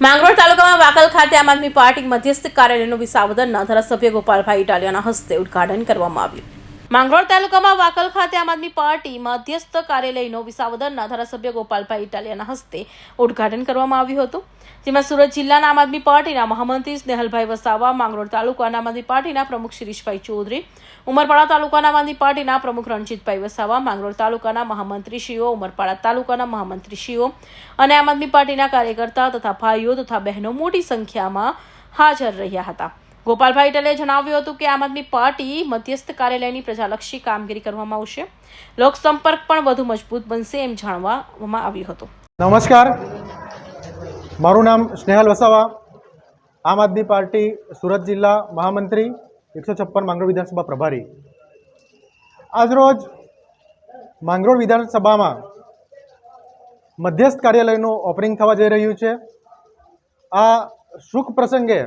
માંગરોળ તાલુકામાં વાકલ ખાતે આમ આદમી પાર્ટી મધ્યસ્થ કાર્યાલયનું વિસાવદરના ધારાસભ્ય ગોપાલભાઈ ઇટાલિયાના હસ્તે ઉદ્ઘાટન કરવામાં આવ્યું. માંગરોળ તાલુકામાં વાકલ ખાતે આમ આદમી પાર્ટી મધ્યસ્થ કાર્યાલયનો વિસાવદરના ધારાસભ્ય ગોપાલભાઈ ઇટાલિયાના હસ્તે ઉદ્ઘાટન કરવામાં આવ્યું હતું. જેમાં સુરત જિલ્લાના આમ આદમી પાર્ટીના મહામંત્રી સ્નેહલભાઈ વસાવા, માંગરોળ તાલુકાના આમ આદમી પાર્ટીના પ્રમુખ શિરીષભાઈ ચૌધરી, ઉમરપાડા તાલુકાના આમ આદમી પાર્ટીના પ્રમુખ રણજીતભાઈ વસાવા, માંગરોળ તાલુકાના મહામંત્રીશ્રીઓ, ઉમરપાડા તાલુકાના મહામંત્રીશ્રીઓ અને આમ આદમી પાર્ટીના કાર્યકર્તા તથા ભાઈઓ તથા બહેનો મોટી સંખ્યામાં હાજર રહ્યા હતા. ગોપાલભાઈ ટેલે જણાવ્યું હતું કે આમ આદમી પાર્ટી મધ્યસ્થ કાર્યાલયની પ્રજાલક્ષી કામગીરી કરવામાં આવશે. લોકસંપર્ક પણ વધુ મજબૂત બનશે એમ જાણવામાં આવ્યું હતું. નમસ્કાર. મારું નામ સ્નેહલ વસાવા. આમ આદમી પાર્ટી સુરત જિલ્લા મહામંત્રી, એકસો છપ્પન માંગરોળ વિધાનસભા પ્રભારી. આજરોજ માંગરોળ વિધાનસભામાં મધ્યસ્થ કાર્યાલયનું ઓપનિંગ થવા જઈ રહ્યું છે. આ સુખ પ્રસંગે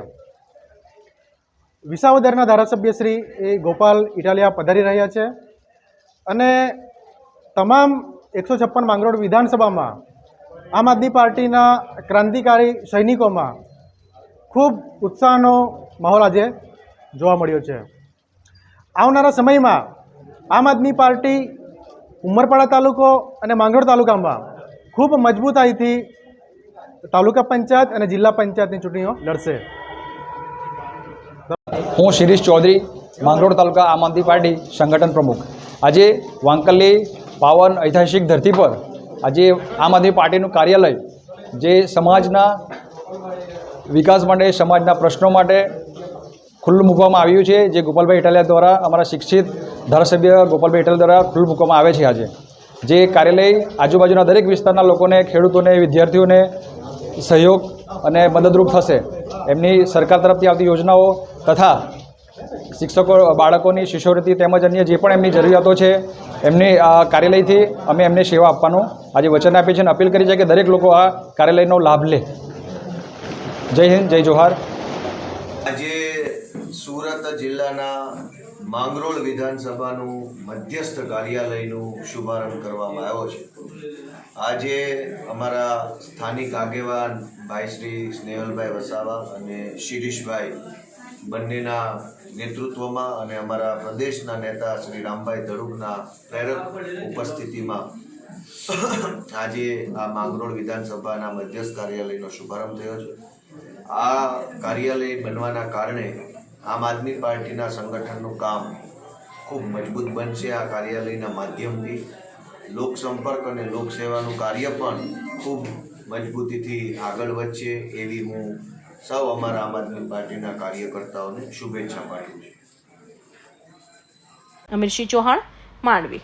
વિસાવદરના ધારાસભ્ય શ્રી એ ગોપાલ ઇટાલિયા પધારી રહ્યા છે અને તમામ એકસો છપ્પન માંગરોળ વિધાનસભામાં આમ આદમી પાર્ટીના ક્રાંતિકારી સૈનિકોમાં ખૂબ ઉત્સાહનો માહોલ આજે જોવા મળ્યો છે. આવનારા સમયમાં આમ આદમી પાર્ટી ઉમરપાડા તાલુકો અને માંગરોળ તાલુકામાં ખૂબ મજબૂતાઈથી તાલુકા પંચાયત અને જિલ્લા પંચાયતની ચૂંટણીઓ લડશે. હું શિરીષ ચૌધરી, માંગરોળ તાલુકા આમ આદમી પાર્ટી સંગઠન પ્રમુખ. આજે વાંકલી પાવન ઐતિહાસિક ધરતી પર આજે આમ આદમી પાર્ટીનું કાર્યાલય, જે સમાજના વિકાસ માટે, સમાજના પ્રશ્નો માટે ખુલ્લું મૂકવામાં આવ્યું છે, જે ગોપાલભાઈ ઇટાલિયા દ્વારા અમારા શિક્ષિત ધારાસભ્ય ગોપાલભાઈ ઇટાલિયા દ્વારા ખુલ્લું મૂકવામાં આવે છે આજે. જે કાર્યાલય આજુબાજુના દરેક વિસ્તારના લોકોને, ખેડૂતોને, વિદ્યાર્થીઓને સહયોગ અને મદદરૂપ થશે. એમની સરકાર તરફથી આવતી યોજનાઓ તથા શિક્ષકો, બાળકોની શિષ્યવૃત્તિ તેમજ અન્ય જે પણ એમની જરૂરિયાતો છે, એમની કાર્યાલયથી અમે એમને સેવા આપવાનું આજે વચન આપીએ છે અને અપીલ કરી છે કે દરેક લોકો આ કાર્યાલયનો લાભ લે. જય હિન્દ, જય જોહાર. આજે સુરત જિલ્લાના માંગરોળ વિધાનસભાનું મધ્યસ્થ કાર્યાલયનું શુભારંભ કરવામાં આવ્યો છે. આજે અમારા સ્થાનિક આગેવાન ભાઈ શ્રી સ્નેહલભાઈ વસાવા અને શિરીષભાઈ બંનેના નેતૃત્વમાં અને અમારા પ્રદેશના નેતા શ્રી રામભાઈ ધડુકના પ્રેરક ઉપસ્થિતિમાં આજે આ માંગરોળ વિધાનસભાના મધ્યસ્થ કાર્યાલયનો શુભારંભ થયો છે. આ કાર્યાલય બનવાના કારણે આમ આદમી પાર્ટીના સંગઠનનું કામ ખૂબ મજબૂત બનશે આ કાર્યાલયના માધ્યમથી. લોકસંપર્ક અને લોકસેવાનું કાર્ય પણ ખૂબ મજબૂતીથી આગળ વધશે એવી હું સૌ અમારા આમ આદમી પાર્ટીના કાર્યકર્તાઓને શુભેચ્છા પાઠવું છું. અમીરસિંહ ચૌહાણ, માંડવી.